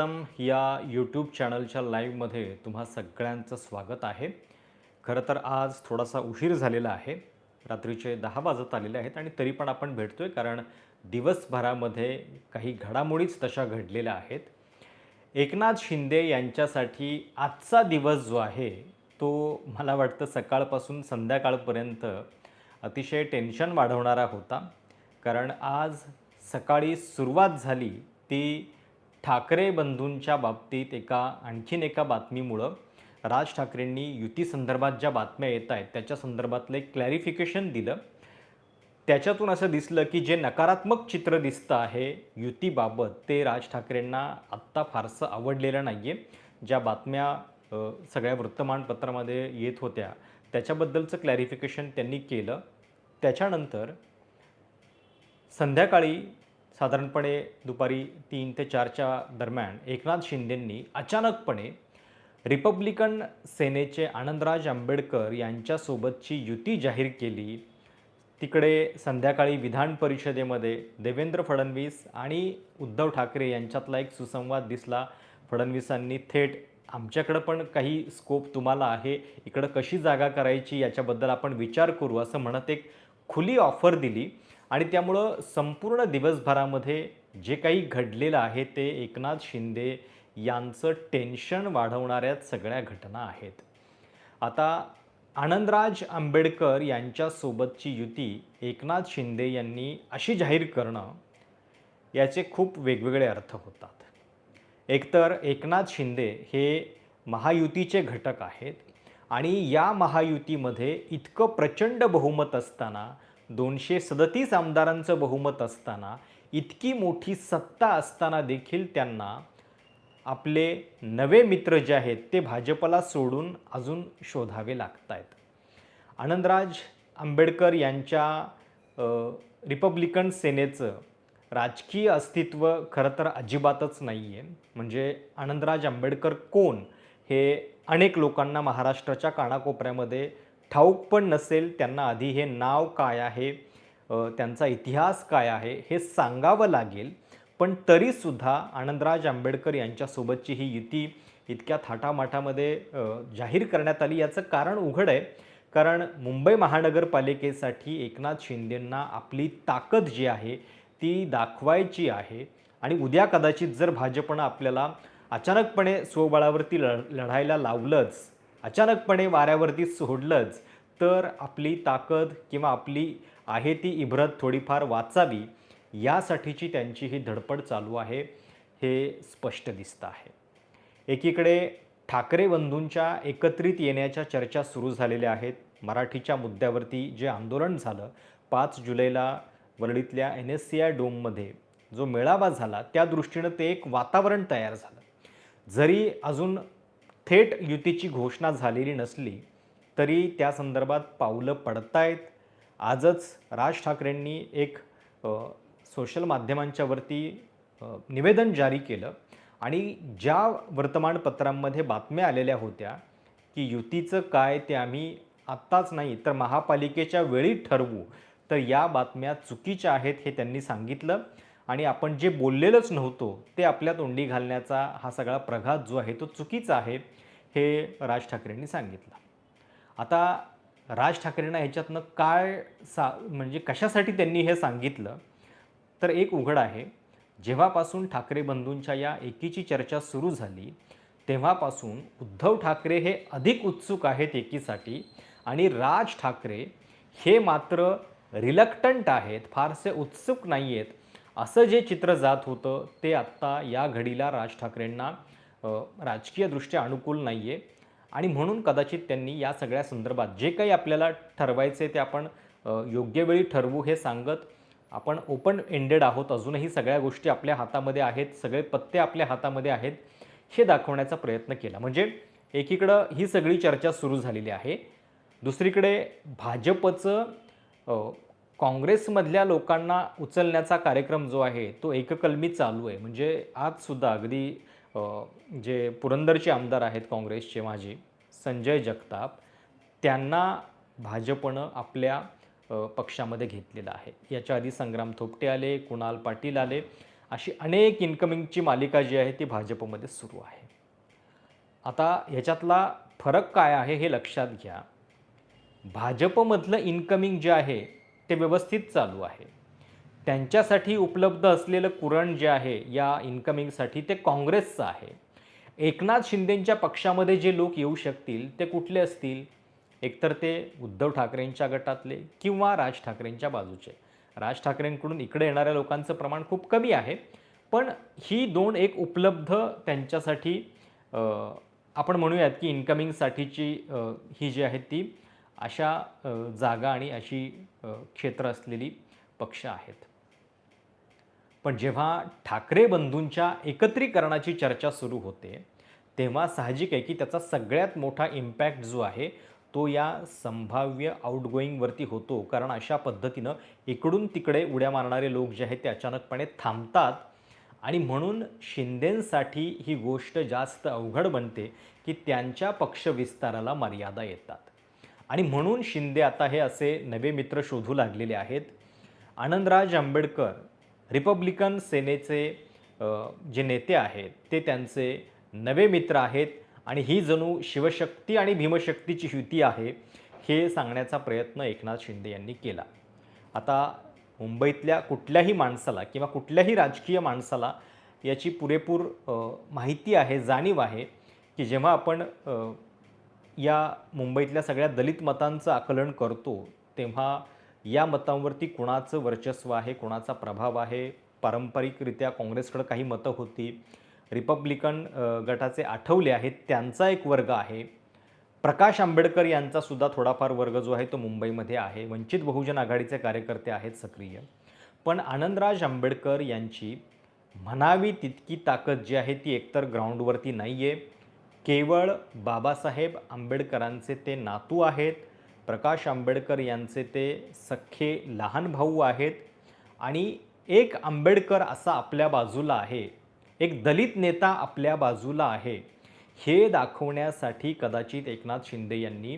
उत्तम या यूट्यूब चॅनलच्या लाईव्हमध्ये तुम्हा सगळ्यांचं स्वागत आहे. खरं तर आज थोडासा उशीर झालेला आहे. रात्रीचे दहा वाजत आलेले आहेत आणि तरी पण आपण भेटतो आहे कारण दिवसभरामध्ये काही घडामोडीच तशा घडलेल्या आहेत. एकनाथ शिंदे यांच्यासाठी आजचा दिवस जो आहे तो मला वाटतं सकाळपासून संध्याकाळपर्यंत अतिशय टेन्शन वाढवणारा होता. कारण आज सकाळी सुरुवात झाली ती ठाकरे बंधूंच्या बाबतीत एका आणखीन एका बातमीमुळं राज ठाकरेंनी युतीसंदर्भात ज्या बातम्या येत आहेत त्याच्या संदर्भातलं एक क्लॅरिफिकेशन दिलं. त्याच्यातून असं दिसलं की जे नकारात्मक चित्र दिसतं आहे युतीबाबत ते राज ठाकरेंना आत्ता फारसं आवडलेलं नाही आहे ज्या बातम्या सगळ्या वृत्तमानपत्रामध्ये येत होत्या त्याच्याबद्दलचं क्लॅरिफिकेशन त्यांनी केलं. त्याच्यानंतर संध्याकाळी साधारणपणे दुपारी तीन ते चारच्या दरम्यान एकनाथ शिंदेंनी अचानकपणे रिपब्लिकन सेनेचे आनंदराज आंबेडकर यांच्यासोबतची युती जाहीर केली. तिकडे संध्याकाळी विधान परिषदेमध्ये देवेंद्र फडणवीस आणि उद्धव ठाकरे यांच्यातला एक सुसंवाद दिसला. फडणवीसांनी थेट आमच्याकडं पण काही स्कोप तुम्हाला आहे इकडं कशी जागा करायची याच्याबद्दल आपण विचार करू असं म्हणत एक खुली ऑफर दिली. आणि त्यामुळं संपूर्ण दिवसभरामध्ये जे काही घडलेलं आहे ते एकनाथ शिंदे यांचं टेन्शन वाढवणाऱ्या सगळ्या घटना आहेत. आता आनंदराज आंबेडकर यांच्यासोबतची युती एकनाथ शिंदे यांनी अशी जाहीर करणं याचे खूप वेगवेगळे अर्थ होतात. एकतर एकनाथ शिंदे हे महायुतीचे घटक आहेत आणि या महायुतीमध्ये इतकं प्रचंड बहुमत असताना दोनशे सदतीस आमदारांचं बहुमत असताना इतकी मोठी सत्ता असताना देखील त्यांना आपले नवे मित्र जे आहेत ते भाजपला सोडून अजून शोधावे लागत आहेत आनंदराज आंबेडकर यांच्या रिपब्लिकन सेनेचं राजकीय अस्तित्व खरं तर अजिबातच नाही आहे म्हणजे आनंदराज आंबेडकर कोण हे अनेक लोकांना महाराष्ट्राच्या कानाकोपऱ्यामध्ये ठाऊक पण नसेल त्यांना आधी हे नाव काय आहे त्यांचा इतिहास काय आहे हे सांगावं लागेल. पण तरीसुद्धा आनंदराज आंबेडकर यांच्यासोबतची ही युती इतक्या थाटामाटामध्ये जाहीर करण्यात आली. याचं कारण उघड आहे. कारण मुंबई महानगरपालिकेसाठी एकनाथ शिंदेंना आपली ताकद जी आहे ती दाखवायची आहे. आणि उद्या कदाचित जर भाजपनं आपल्याला अचानकपणे स्वबळावरती लढ लढायला लावलंच अचानकपणे वाऱ्यावरती सोडलंच तर आपली ताकद किंवा आपली आहे ती इब्रत थोडीफार वाचावी यासाठीची त्यांची ही धडपड चालू आहे हे स्पष्ट दिसतं आहे. एकीकडे ठाकरे बंधूंच्या एकत्रित येण्याच्या चर्चा सुरू झालेल्या आहेत. मराठीच्या मुद्द्यावरती जे आंदोलन झालं पाच जुलैला वरळीतल्या एन एस सी आय डोममध्ये जो मेळावा झाला त्या दृष्टीनं ते एक वातावरण तयार झालं. जरी अजून थेट युतीची घोषणा झालेली नसली तरी त्या संदर्भात पावलं पडतायत. आजच राज ठाकरेंनी एक सोशल माध्यमांच्यावरती निवेदन जारी केलं आणि ज्या वर्तमानपत्रांमध्ये बातम्या आलेल्या होत्या की युतीचं काय ते आम्ही आत्ताच नाही तर महापालिकेच्या वेळी ठरवू तर या बातम्या चुकीच्या आहेत हे त्यांनी सांगितलं. आणि आपण जे बोललेलंच नव्हतो ते आपल्या तोंडी घालण्याचा हा सगळा प्रघात जो आहे तो चुकीचा आहे हे राज ठाकरेंनी सांगितलं. आता राज ठाकरेंना ह्याच्यातनं काय सा म्हणजे कशासाठी त्यांनी हे सांगितलं? तर एक उघड आहे. जेव्हापासून ठाकरे बंधूंच्या या एकीची चर्चा सुरू झाली तेव्हापासून उद्धव ठाकरे हे अधिक उत्सुक आहेत एकीसाठी आणि राज ठाकरे हे मात्र रिलक्टंट आहेत फारसे उत्सुक नाही आहेत असं जे चित्र जात होतं ते आत्ता या घडीला राज ठाकरेंना राजकीयदृष्ट्या अनुकूल नाही आहे आणि म्हणून कदाचित त्यांनी या सगळ्या संदर्भात जे काही आपल्याला ठरवायचे ते आपण योग्य वेळी ठरवू हे सांगत आपण ओपन एंडेड आहोत. अजूनही सगळ्या गोष्टी आपल्या हातामध्ये आहेत सगळे पत्ते आपल्या हातामध्ये आहेत हे दाखवण्याचा प्रयत्न केला. म्हणजे एकीकडं ही सगळी चर्चा सुरू झालेली आहे. दुसरीकडे भाजपचं काँग्रेसमधल्या लोकांना उचलण्याचा कार्यक्रम जो आहे तो एककलमी चालू आहे. म्हणजे आजसुद्धा अगदी जे पुरंदरचे आमदार आहेत काँग्रेसचे माजी संजय जगताप त्यांना भाजपनं आपल्या पक्षामध्ये घेतलेलं आहे. याच्या आधी संग्राम थोपटे आले कुणाल पाटील आले अशी अनेक इन्कमिंगची मालिका जी आहे ती भाजपमध्ये सुरू आहे. आता ह्याच्यातला फरक काय आहे हे लक्षात घ्या. भाजपमधलं इन्कमिंग जे आहे ते व्यवस्थित चालू आहे. त्यांच्यासाठी उपलब्ध असलेलं कुरण जे आहे या इन्कमिंगसाठी ते काँग्रेसचं आहे. एकनाथ शिंदेंच्या पक्षामध्ये जे लोक येऊ शकतील ते कुठले असतील? एकतर ते उद्धव ठाकरेंच्या गटातले किंवा राज ठाकरेंच्या बाजूचे. राज ठाकरेंकडून इकडे येणाऱ्या लोकांचं प्रमाण खूप कमी आहे. पण ही दोन एक उपलब्ध त्यांच्यासाठी आपण म्हणूयात की इन्कमिंगसाठीची ही जी आहे ती अशा जागा आणि अशी क्षेत्र असलेली पक्ष आहेत. पण जेव्हा ठाकरे बंधूंच्या एकत्रीकरणाची चर्चा सुरू होते तेव्हा साहजिक आहे की त्याचा सगळ्यात मोठा इम्पॅक्ट जो आहे तो या संभाव्य आउटगोईंगवरती होतो. कारण अशा पद्धतीनं इकडून तिकडे उड्या मारणारे लोक जे आहेत ते अचानकपणे थांबतात आणि म्हणून शिंदेंसाठी ही गोष्ट जास्त अवघड बनते की त्यांच्या पक्षविस्ताराला मर्यादा येतात. आणि म्हणून शिंदे आता हे असे नवे मित्र शोधू लागलेले आहेत. आनंदराज आंबेडकर रिपब्लिकन सेनेचे जे नेते आहेत ते त्यांचे नवे मित्र आहेत आणि ही जणू शिवशक्ती आणि भीमशक्तीची युती आहे हे सांगण्याचा प्रयत्न एकनाथ शिंदे यांनी केला. आता मुंबईतल्या कुठल्याही माणसाला किंवा कुठल्याही राजकीय माणसाला याची पुरेपूर माहिती आहे जाणीव आहे की जेव्हा आपण या मुंबईतल्या सगळ्या दलित मतांचं आकलन करतो तेव्हा या मतांवरती कुणाचं वर्चस्व आहे कुणाचा प्रभाव आहे? पारंपरिकरित्या काँग्रेसकडं काही मतं होती. रिपब्लिकन गटाचे आठवले आहेत त्यांचा एक वर्ग आहे. प्रकाश आंबेडकर यांचा सुद्धा थोडाफार वर्ग जो आहे तो मुंबईमध्ये आहे. वंचित बहुजन आघाडीचे कार्यकर्ते आहेत सक्रिय. पण आनंदराज आंबेडकर यांची म्हणावी तितकी ताकद जी आहे ती एकतर ग्राउंडवरती नाही आहे केवळ बाबासाहेब आंबेडकरांचे ते नातू आहेत प्रकाश आंबेडकर यांचे ते सख्खे लहान भाऊ आहेत आणि एक आंबेडकर असा आपल्या बाजूला आहे एक दलित नेता आपल्या बाजूला आहे हे दाखवण्यासाठी कदाचित एकनाथ शिंदे यांनी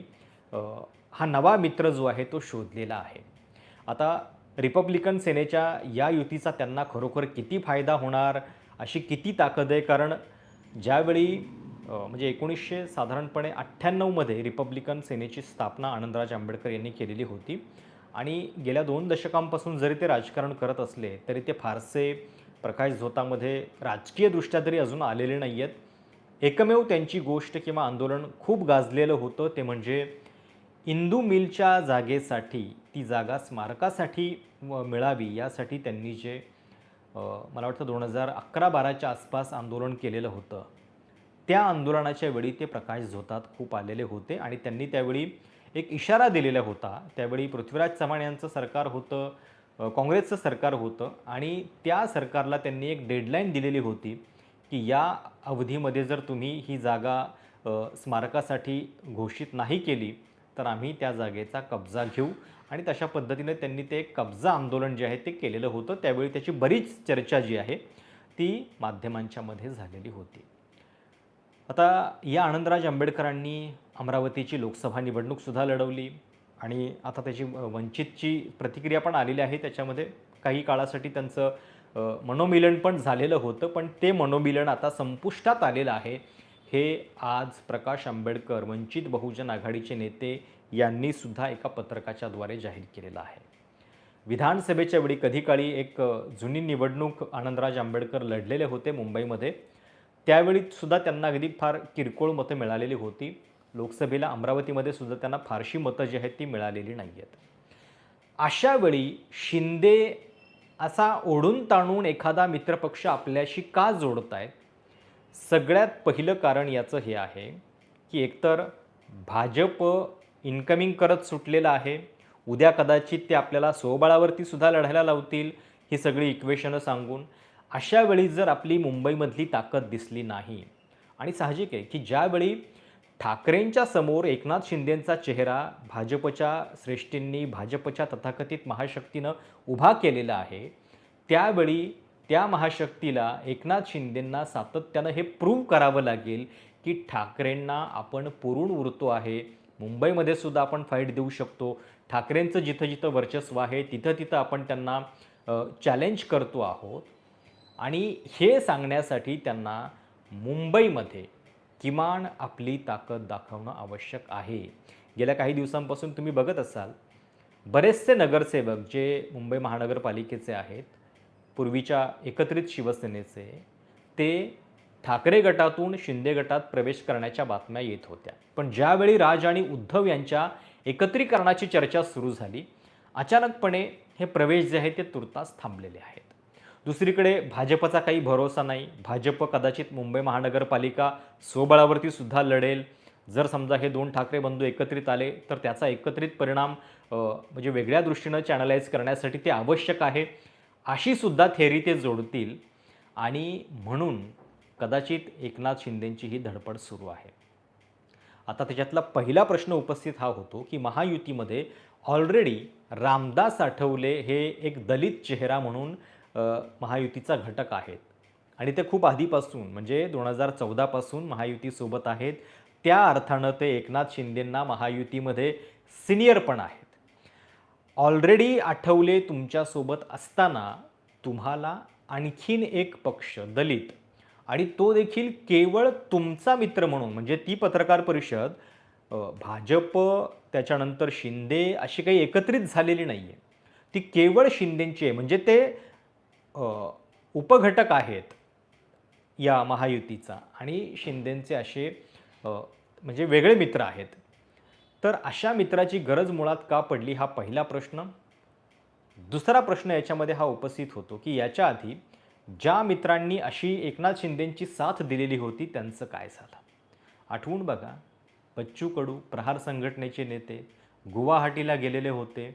हा नवा मित्र जो आहे तो शोधलेला आहे. आता रिपब्लिकन सेनेच्या या युतीचा त्यांना खरोखर किती फायदा होणार अशी किती ताकद आहे? कारण ज्यावेळी म्हणजे एकोणीसशे साधारणपणे अठ्ठ्याण्णवमध्ये रिपब्लिकन सेनेची स्थापना आनंदराज आंबेडकर यांनी केलेली होती. आणि गेल्या दोन दशकांपासून जरी ते राजकारण करत असले तरी ते फारसे प्रकाश झोतामध्ये राजकीयदृष्ट्या तरी अजून आलेले नाही आहेत एकमेव त्यांची गोष्ट किंवा आंदोलन खूप गाजलेलं होतं ते म्हणजे इंदू मिलच्या जागेसाठी ती जागा स्मारकासाठी मिळावी यासाठी त्यांनी जे मला वाटतं दोन हजार अकरा बाराच्या आसपास आंदोलन केलेलं होतं. त्या आंदोलनाच्या वेळी ते प्रकाश झोतात खूप आलेले होते आणि त्यांनी त्यावेळी एक इशारा दिलेला होता. त्यावेळी पृथ्वीराज चव्हाण यांचं सरकार होतं काँग्रेसचं सरकार होतं आणि त्या सरकारला त्यांनी एक डेडलाईन दिलेली होती की या अवधीमध्ये जर तुम्ही ही जागा स्मारकासाठी घोषित नाही केली तर आम्ही त्या जागेचा कब्जा घेऊ. आणि तशा पद्धतीने त्यांनी ते कब्जा आंदोलन जे आहे ते केलेलं होतं. त्यावेळी त्याची बरीच चर्चा जी आहे ती माध्यमांच्यामध्ये झालेली होती. आता या आनंदराज आंबेडकरांनी अमरावतीची लोकसभा निवडणूकसुद्धा लढवली आणि आता त्याची वंचितची प्रतिक्रिया पण आलेली आहे. त्याच्यामध्ये काही काळासाठी त्यांचं मनोमिलन पण झालेलं होतं पण ते मनोमिलन आता संपुष्टात आलेलं आहे. हे आज प्रकाश आंबेडकर वंचित बहुजन आघाडीचे नेते यांनी सुद्धा एका पत्रकाच्या द्वारे जाहीर केलेलं आहे. विधानसभेच्या वेळी कधी काळी एक जुनी निवडणूक आनंदराज आंबेडकर लढलेले होते मुंबईमध्ये. त्यावेळी सुद्धा त्यांना अगदी फार किरकोळ मतं मिळालेली होती. लोकसभेला अमरावतीमध्ये सुद्धा त्यांना फारशी मतं जी आहेत ती मिळालेली नाही आहेत अशा वेळी शिंदे असा ओढून ताणून एखादा मित्रपक्ष आपल्याशी का जोडत आहेत सगळ्यात पहिलं कारण याचं हे आहे की एकतर भाजप इन्कमिंग करत सुटलेलं आहे. उद्या कदाचित ते आपल्याला स्वबळावरती सुद्धा लढायला लावतील. ही सगळी इक्वेशनं सांगून अशा वेळी जर आपली मुंबईमधली ताकद दिसली नाही. आणि साहजिक आहे की ज्यावेळी ठाकरेंच्या समोर एकनाथ शिंदेंचा चेहरा भाजपच्या श्रेष्ठींनी भाजपच्या तथाकथित महाशक्तीनं उभा केलेला आहे त्यावेळी त्या महाशक्तीला एकनाथ शिंदेंना सातत्यानं हे प्रूव्ह करावं लागेल की ठाकरेंना आपण पुरून उरतो आहे. मुंबईमध्ये सुद्धा आपण फाईट देऊ शकतो. ठाकरेंचं जिथं जिथं वर्चस्व आहे तिथं तिथं आपण त्यांना चॅलेंज करतो आहोत. आणि हे सांगण्यासाठी त्यांना मुंबईमध्ये किमान आपली ताकद दाखवणं आवश्यक आहे. गेल्या काही दिवसांपासून तुम्ही बघत असाल बरेचसे नगरसेवक जे मुंबई महानगरपालिकेचे आहेत पूर्वीच्या एकत्रित शिवसेनेचे ते ठाकरे गटातून शिंदे गटात प्रवेश करण्याच्या बातम्या येत होत्या. पण ज्यावेळी राज आणि उद्धव यांच्या एकत्रीकरणाची चर्चा सुरू झाली अचानकपणे हे प्रवेश जे आहे ते तुर्तास थांबलेले आहेत. दुसरीकडे भाजपचा काही भरोसा नाही. भाजप कदाचित मुंबई महानगरपालिका स्वबळावरती सुद्धा लढेल. जर समजा हे दोन ठाकरे बंधू एकत्रित आले तर त्याचा एकत्रित परिणाम म्हणजे वेगळ्या दृष्टीनं चॅनलाइज करण्यासाठी ते आवश्यक आहे. अशी सुद्धा ते जोडतील. आणि म्हणून कदाचित एकनाथ शिंदेंची ही धडपड सुरू आहे. आता त्याच्यातला पहिला प्रश्न उपस्थित हा होतो की महायुतीमध्ये ऑलरेडी रामदास आठवले हे एक दलित चेहरा म्हणून महायुतीचा घटक आहेत. आणि ते खूप आधीपासून म्हणजे दोन हजार चौदापासून महायुतीसोबत आहेत. त्या अर्थानं ते एकनाथ शिंदेंना महायुतीमध्ये सिनियर पण आहेत. ऑलरेडी आठवले तुमच्यासोबत असताना तुम्हाला आणखीन एक पक्ष दलित. आणि तो देखील केवळ तुमचा मित्र म्हणून म्हणजे ती पत्रकार परिषद भाजप त्याच्यानंतर शिंदे अशी काही एकत्रित झालेली नाही आहे ती केवळ शिंदेंची आहे. म्हणजे ते उपघटक आहेत या महायुतीचा आणि शिंदेंचे असे म्हणजे वेगळे मित्र आहेत. तर अशा मित्राची गरज मुळात का पडली? हा पहिला प्रश्न. दुसरा प्रश्न याच्यामध्ये हा उपस्थित होतो की याच्या आधी ज्या मित्रांनी अशी एकनाथ शिंदेंची साथ दिलेली होती त्यांचं काय झालं? आठवून बघा बच्चू कडू प्रहार संघटनेचे नेते गुवाहाटीला गेलेले होते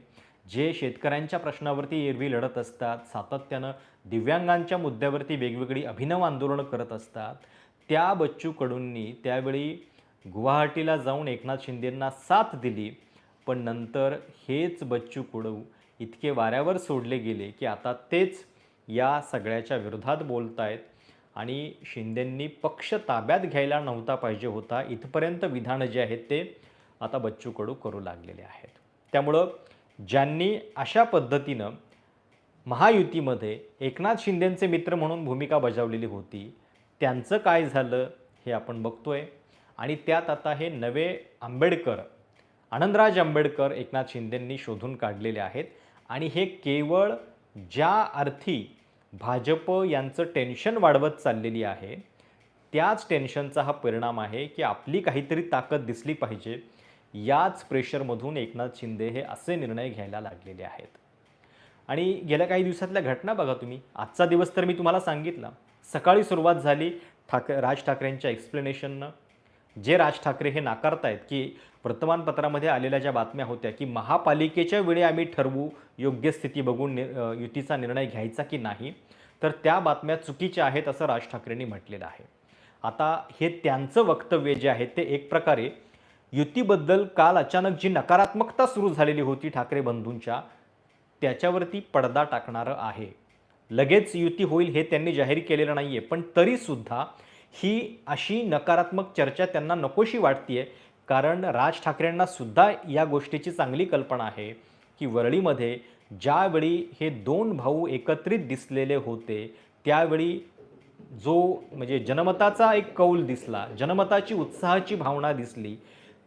जे शेतकऱ्यांच्या प्रश्नावरती एरवी लढत असतात सातत्यानं दिव्यांगांच्या मुद्द्यावरती वेगवेगळी अभिनव आंदोलनं करत असतात त्या बच्चू कडूंनी त्यावेळी गुवाहाटीला जाऊन एकनाथ शिंदेंना साथ दिली पण नंतर हेच बच्चू कडू इतके वाऱ्यावर सोडले गेले की आता तेच या सगळ्याच्या विरोधात बोलत आहेत आणि शिंदेंनी पक्ष ताब्यात घ्यायला नव्हता पाहिजे होता. इथपर्यंत विधानं जे आहेत ते आता बच्चू कडू करू लागलेले आहेत. त्यामुळं ज्यांनी अशा पद्धतीनं महायुतीमध्ये एकनाथ शिंदेंचे मित्र म्हणून भूमिका बजावलेली होती त्यांचं काय झालं हे आपण बघतोय. आणि त्यात आता हे नवे आंबेडकर आनंदराज आंबेडकर एकनाथ शिंदेंनी शोधून काढलेले आहेत. आणि हे केवळ ज्या अर्थी भाजप यांचं टेन्शन वाढवत चाललेली आहे त्याच टेन्शनचा हा परिणाम आहे की आपली काहीतरी ताकद दिसली पाहिजे. याच प्रेशरमधून एकनाथ शिंदे हे असे निर्णय घ्यायला लागलेले आहेत. आणि गेल्या काही दिवसातल्या घटना बघा तुम्ही. आजचा दिवस तर मी तुम्हाला सांगितला. सकाळी सुरुवात झाली ठाक राज ठाकरेंच्या एक्सप्लेनेशननं जे राज ठाकरे हे नाकारतायत की वर्तमानपत्रामध्ये आलेल्या ज्या बातम्या होत्या की महापालिकेच्या वेळी आम्ही ठरवू योग्य स्थिती बघून नि युतीचा निर्णय घ्यायचा की नाही तर त्या बातम्या चुकीच्या आहेत असं राज ठाकरेंनी म्हटलेलं आहे. आता हे त्यांचं वक्तव्य जे आहे ते एक प्रकारे युतीबद्दल काल अचानक जी नकारात्मकता सुरू झालेली होती ठाकरे बंधूंच्या त्याच्यावरती पडदा टाकणारं आहे. लगेच युती होईल हे त्यांनी जाहीर केलेलं नाही आहे पण तरीसुद्धा ही अशी नकारात्मक चर्चा त्यांना नकोशी वाटते कारण राज ठाकरेंना सुद्धा या गोष्टीची चांगली कल्पना आहे की वरळीमध्ये ज्यावेळी हे दोन भाऊ एकत्रित दिसलेले होते त्यावेळी जो म्हणजे जनमताचा एक कौल दिसला जनमताची उत्साहाची भावना दिसली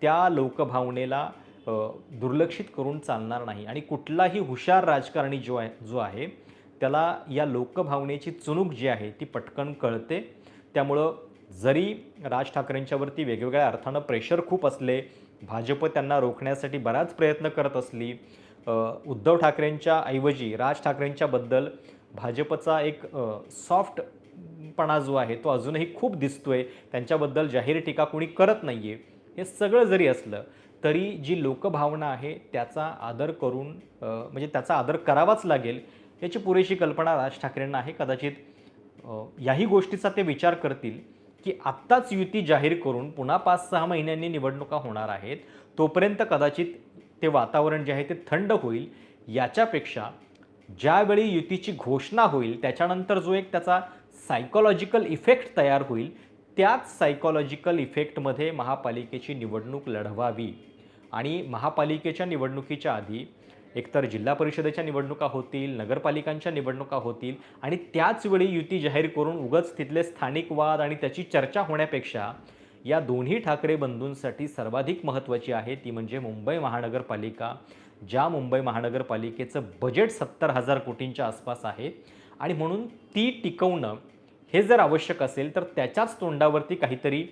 त्या लोकभावनेला दुर्लक्षित करून चालणार नाही. आणि कुठलाही हुशार राजकारणी जो आहे जो आहे त्याला या लोकभावनेची चुणूक जी आहे ती पटकन कळते. त्यामुळं जरी राज ठाकरेंच्यावरती वेगवेगळ्या अर्थानं प्रेशर खूप असले भाजप त्यांना रोखण्यासाठी बराच प्रयत्न करत असली उद्धव ठाकरेंच्या ऐवजी राज ठाकरेंच्याबद्दल भाजपचा एक सॉफ्टपणा जो आहे तो अजूनही खूप दिसतोय. त्यांच्याबद्दल जाहीर टीका कोणी करत नाही आहे हे सगळं जरी असलं तरी जी लोकभावना आहे त्याचा आदर करून म्हणजे त्याचा आदर करावाच लागेल याची पुरेशी कल्पना राज ठाकरेंना आहे. कदाचित याही गोष्टीचा ते विचार करतील की आत्ताच युती जाहीर करून पुन्हा पाच सहा महिन्यांनी निवडणुका होणार आहेत. तोपर्यंत कदाचित ते वातावरण जे आहे ते थंड होईल. याच्यापेक्षा ज्यावेळी युतीची घोषणा होईल त्याच्यानंतर जो एक त्याचा सायकोलॉजिकल इफेक्ट तयार होईल त्याच सायकॉलॉजिकल इफेक्टमध्ये महापालिकेची निवडणूक लढवावी. आणि महापालिकेच्या निवडणुकीच्या आधी एकतर जिल्हा परिषदेच्या निवडणुका होतील नगरपालिकांच्या निवडणुका होतील आणि त्याच वेळी युती जाहीर करून उगच तिथले स्थानिक वाद आणि त्याची चर्चा होण्यापेक्षा या दोन्ही ठाकरे बंधूंसाठी सर्वाधिक महत्त्वाची आहे ती म्हणजे मुंबई महानगरपालिका ज्या मुंबई महानगरपालिकेचं बजेट सत्तर हजार कोटींच्या आसपास आहे. आणि म्हणून ती टिकवणं हे जर आवश्यक असेल तर त्याच्याच तोंडावरती काहीतरी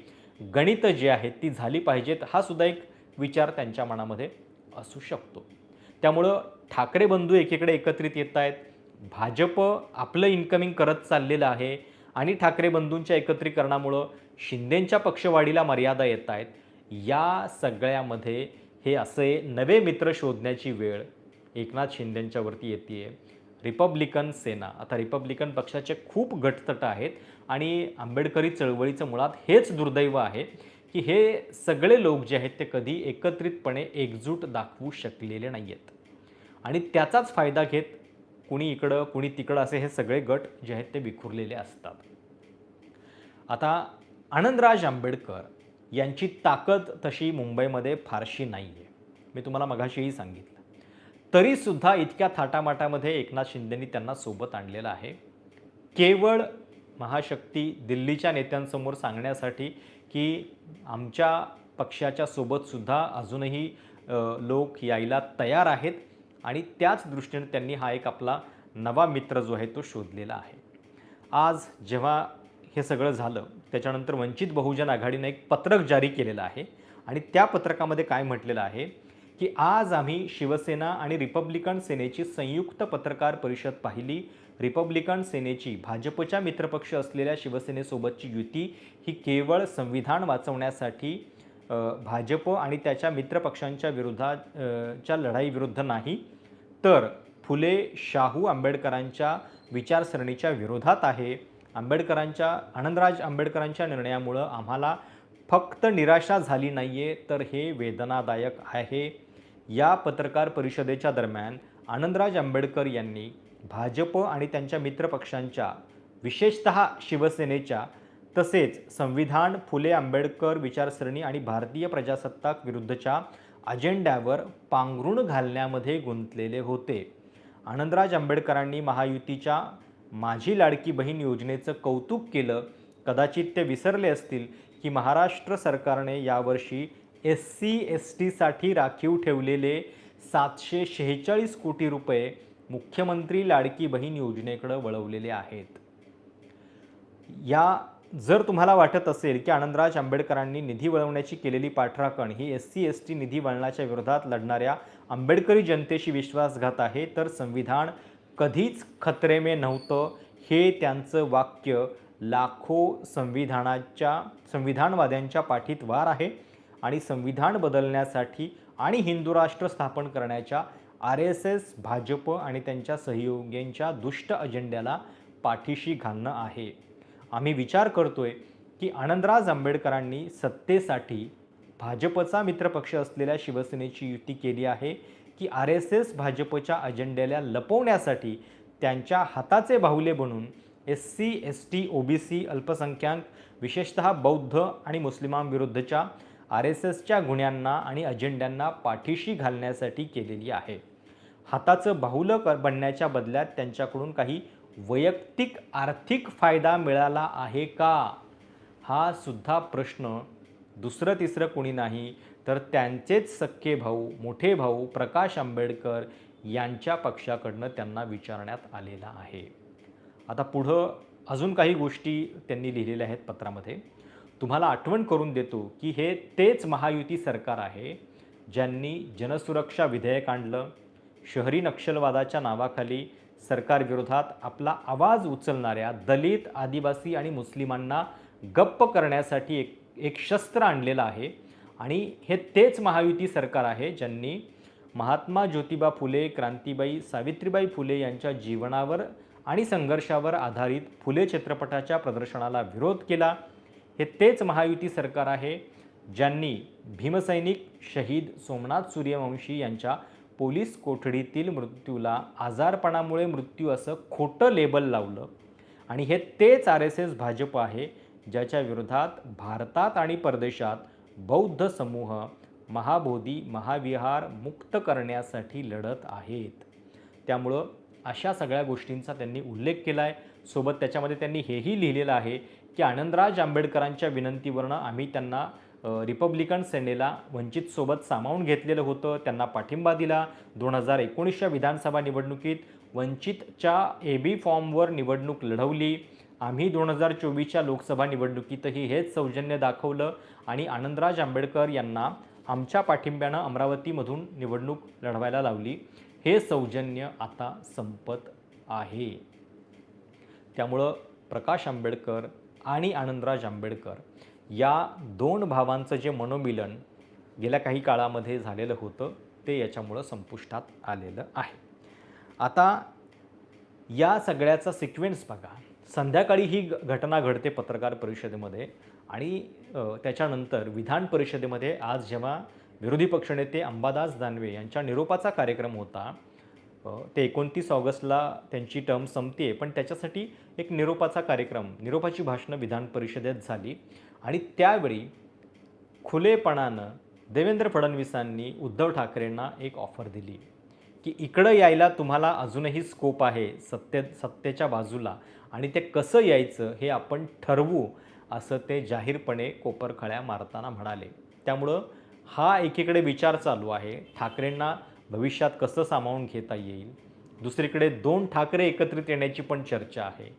गणितं जे आहेत ती झाली पाहिजेत हा सुद्धा एक विचार त्यांच्या मनामध्ये असू शकतो. त्यामुळं ठाकरे बंधू एकीकडे एकत्रित येत आहेत भाजप आपलं इन्कमिंग करत चाललेलं आहे आणि ठाकरे बंधूंच्या एकत्रीकरणामुळं शिंदेंच्या पक्षवाढीला मर्यादा येत आहेत या सगळ्यामध्ये हे असे नवे मित्र शोधण्याची वेळ एकनाथ शिंदेंच्यावरती येते आहे रिपब्लिकन सेना. आता रिपब्लिकन पक्षाचे खूप गटतट आहेत आणि आंबेडकरी चळवळीचं मुळात हेच दुर्दैव आहे की हे सगळे लोक जे आहेत ते कधी एकत्रितपणे एकजूट दाखवू शकलेले नाही आहेत आणि त्याचाच फायदा घेत कुणी इकडं कुणी तिकडं असे हे सगळे गट जे आहेत ते विखुरलेले असतात. आता आनंदराज आंबेडकर यांची ताकद तशी मुंबईमध्ये फारशी नाही आहे मी तुम्हाला मघाशीही सांगितलं. तरीसुद्धा इतक्या थाटामाटामध्ये एकनाथ शिंदेंनी त्यांना सोबत आणलेलं आहे. केवळ महाशक्ती दिल्लीच्या नेत्यांसमोर सांगण्यासाठी की आमच्या पक्षाच्या सोबतसुद्धा अजूनही लोक यायला तयार आहेत आणि त्याच दृष्टीने त्यांनी हा एक आपला नवा मित्र जो आहे तो शोधलेला आहे. आज जेव्हा हे सगळं झालं त्याच्यानंतर वंचित बहुजन आघाडीनं एक पत्रक जारी केलेलं आहे आणि त्या पत्रकामध्ये काय म्हटलेलं आहे की आज आम्ही शिवसेना आणि रिपब्लिकन सेनेची संयुक्त पत्रकार परिषद पाहिली. रिपब्लिकन सेनेची भाजपच्या मित्रपक्ष असलेल्या शिवसेनेसोबतची युती ही केवळ संविधान वाचवण्यासाठी भाजप आणि त्याच्या मित्रपक्षांच्या विरोधात लढाईविरुद्ध नाही तर फुले शाहू आंबेडकरांच्या विचारसरणीच्या विरोधात आहे. आंबेडकरांच्या आनंदराज आंबेडकरांच्या निर्णयामुळं आम्हाला फक्त निराशा झाली नाही आहे तर हे वेदनादायक आहे. या पत्रकार परिषदेच्या दरम्यान आनंदराज आंबेडकर यांनी भाजप आणि त्यांच्या मित्रपक्षांच्या विशेषतः शिवसेनेच्या तसेच संविधान फुले आंबेडकर विचारसरणी आणि भारतीय प्रजासत्ताक विरुद्धच्या अजेंड्यावर पांघरुण घालण्यामध्ये गुंतलेले होते. आनंदराज आंबेडकरांनी महायुतीच्या माझी लाडकी बहीण योजनेचं कौतुक केलं. कदाचित ते विसरले असतील की महाराष्ट्र सरकारने यावर्षी एस सी एस टीसाठी राखीव ठेवलेले सातशे शेहेचाळीस कोटी रुपये मुख्यमंत्री लाडकी बहीण योजनेकडे वळवलेले आहेत. या जर तुम्हाला वाटत असेल की आनंदराज आंबेडकरांनी निधी वळवण्याची केलेली पाठराखण ही एस सी एस टी निधी वळणाच्या विरोधात लढणाऱ्या आंबेडकरी जनतेशी विश्वासघात आहे तर संविधान कधीच खतरेमे नव्हतं हे त्यांचं वाक्य लाखो संविधानाच्या संविधानवाद्यांच्या पाठीत वार आहे. आणि संविधान बदलण्यासाठी आणि हिंदू राष्ट्र स्थापन करण्याच्या आर एस एस भाजप आणि त्यांच्या सहयोग्यांच्या दुष्ट अजेंड्याला पाठीशी घालणं आहे. आम्ही विचार करतोय की आनंदराज आंबेडकरांनी सत्तेसाठी भाजपचा मित्रपक्ष असलेल्या शिवसेनेची युती केली आहे की आर एस एस भाजपच्या अजेंड्याला लपवण्यासाठी त्यांच्या हाताचे बाहुले बनून S C S T O B C अल्पसंख्याक विशेषतः बौद्ध आणि मुस्लिमांविरुद्धच्या आर एस एसच्या गुन्ह्यांना आणि अजेंड्यांना पाठीशी घालण्यासाठी केलेली आहे. हाताचं बाहुलं कर बनण्याच्या बदल्यात त्यांच्याकडून काही वैयक्तिक आर्थिक फायदा मिळाला आहे का? हा सुद्धा प्रश्न दुसरं तिसरं कोणी नाही तर त्यांचेच सख्खे भाऊ मोठे भाऊ प्रकाश आंबेडकर यांच्या पक्षाकडनं त्यांना विचारण्यात आलेला आहे. आता पुढं अजून काही गोष्टी त्यांनी लिहिलेल्या आहेत पत्रामध्ये. तुम्हाला आठवण करून देतो की हे तेच महायुती सरकार आहे ज्यांनी जनसुरक्षा विधेयक आणलं. शहरी नक्षलवादाच्या नावाखाली सरकारविरोधात आपला आवाज उचलणाऱ्या दलित आदिवासी आणि मुस्लिमांना गप्प करण्यासाठी एक एक शस्त्र आणलेलं आहे. आणि हे तेच महायुती सरकार आहे ज्यांनी महात्मा ज्योतिबा फुले क्रांतीबाई सावित्रीबाई फुले यांच्या जीवनावर आणि संघर्षावर आधारित फुले चित्रपटाच्या प्रदर्शनाला विरोध केला. हे तेच महायुती सरकार आहे ज्यांनी भीमसैनिक शहीद सोमनाथ सूर्यवंशी यांच्या पोलीस कोठडीतील मृत्यूला आजारपणामुळे मृत्यू असं खोटं लेबल लावलं. आणि हे तेच आर एस एस भाजप आहे ज्याच्या विरोधात भारतात आणि परदेशात बौद्ध समूह महाबोधी महाविहार मुक्त करण्यासाठी लढत आहेत. त्यामुळं अशा सगळ्या गोष्टींचा त्यांनी उल्लेख केला आहे सोबत त्याच्यामध्ये त्यांनी हेही लिहिलेलं आहे की आनंदराज आंबेडकरांच्या विनंतीवरनं आम्ही त्यांना रिपब्लिकन सेनेला वंचितसोबत सामावून घेतलेलं होतं. त्यांना पाठिंबा दिला. दोन हजार एकोणीसच्या विधानसभा निवडणुकीत वंचितच्या ए बी फॉर्मवर निवडणूक लढवली. आम्ही दोन हजार चोवीसच्या लोकसभा निवडणुकीतही हेच सौजन्य दाखवलं आणि आनंदराज आंबेडकर यांना आमच्या पाठिंब्यानं अमरावतीमधून निवडणूक लढवायला लावली. हे सौजन्य आता संपत आहे. त्यामुळं प्रकाश आंबेडकर आणि आनंदराज आंबेडकर या दोन भावांचं जे मनोमिलन गेल्या काही काळामध्ये झालेलं होतं ते याच्यामुळं संपुष्टात आलेलं आहे. आता या सगळ्याचा सिक्वेन्स बघा. संध्याकाळी ही घटना घडते पत्रकार परिषदेमध्ये आणि त्याच्यानंतर विधान परिषदेमध्ये आज जेव्हा विरोधी पक्षनेते अंबादास दानवे यांच्या निरोपाचा कार्यक्रम होता ते एकोणतीस ऑगस्टला त्यांची टर्म संपते पण त्याच्यासाठी एक निरोपाचा कार्यक्रम निरोपाची भाषणं विधान परिषदेत झाली. आणि त्यावेळी खुलेपणानं देवेंद्र फडणवीसांनी उद्धव ठाकरेंना एक ऑफर दिली की इकडं यायला तुम्हाला अजूनही स्कोप आहे सत्य सत्तेच्या बाजूला आणि ते कसं यायचं हे आपण ठरवू असं ते जाहीरपणे कोपरखळ्या मारताना म्हणाले. त्यामुळं हा एकीकडे विचार चालू आहे. ठाकरेंना भविष्यात कसं सामावून घेता येईल? दुसरीकडे दोन ठाकरे एकत्रित येण्याची पण चर्चा आहे.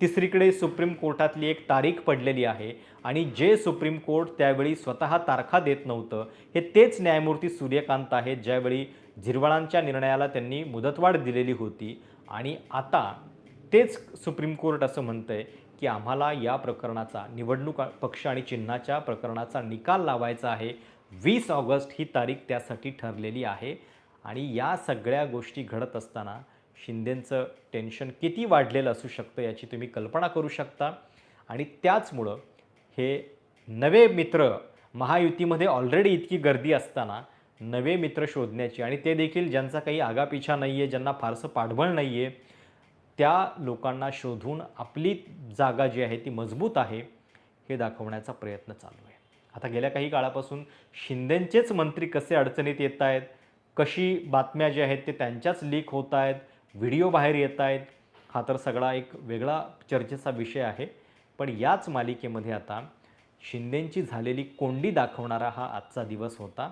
तिसरीकडे सुप्रीम कोर्टातली एक तारीख पडलेली आहे आणि जे सुप्रीम कोर्ट त्यावेळी स्वतः तारखा देत नव्हतं हे तेच न्यायमूर्ती सूर्यकांत आहेत ज्यावेळी झिरवळांच्या निर्णयाला त्यांनी मुदतवाढ दिलेली होती. आणि आता तेच सुप्रीम कोर्ट असं म्हणतंय की आम्हाला या प्रकरणाचा निवडणूक पक्ष आणि चिन्हाच्या प्रकरणाचा निकाल लावायचा आहे. वीस ऑगस्ट ही तारीख त्यासाठी ठरलेली आहे. आणि या सगळ्या गोष्टी घडत असताना शिंदेंचं टेन्शन किती वाढलेलं असू शकतं याची तुम्ही कल्पना करू शकता. आणि त्याचमुळं हे नवे मित्र महायुतीमध्ये ऑलरेडी इतकी गर्दी असताना नवे मित्र शोधण्याची आणि ते देखील ज्यांचा काही आगापिछा नाही आहे ज्यांना फारसं पाठबळ नाही आहे त्या लोकांना शोधून आपली जागा जी आहे ती मजबूत आहे हे दाखवण्याचा प्रयत्न चालू आहे. आता गेल्या काही काळापासून शिंदेंचेच मंत्री कसे अडचणीत येत आहेत कशी बातम्या ज्या आहेत ते त्यांच्याच लीक होत आहेत व्हिडिओ बाहेर येत आहेत. हा तर सगळा एक वेगळा चर्चेचा विषय आहे. पण याच मालिकेमध्ये आता शिंदेंची झालेली कोंडी दाखवणारा हा आजचा दिवस होता.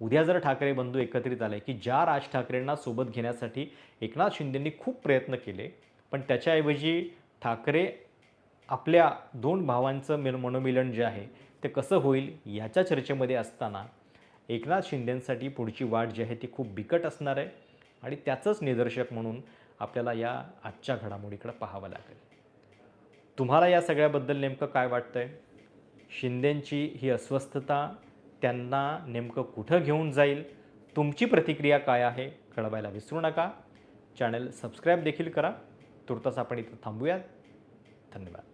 उद्या जर ठाकरे बंधू एकत्रित आले की ज्या राज ठाकरेंना सोबत घेण्यासाठी एकनाथ शिंदेंनी खूप प्रयत्न केले पण त्याच्याऐवजी ठाकरे आपल्या दोन भावांचं मिल मनोमिलन जे आहे ते कसं होईल याच्या चर्चेमध्ये असताना एकनाथ शिंदेंसाठी पुढची वाट जी आहे ती खूप बिकट असणार आहे. आणि त्याचंच निदर्शक म्हणून आपल्याला या आजच्या घडामोडीकडे पाहावं लागेल. तुम्हाला या सगळ्याबद्दल नेमकं काय वाटतं आहे शिंदेंची ही अस्वस्थता त्यांना नेमकं कुठं घेऊन जाईल? तुमची प्रतिक्रिया काय आहे? कळवायला विसरू नका. चॅनल सबस्क्राईब देखील करा. तुर्तास आपण इथं थांबूयात. धन्यवाद.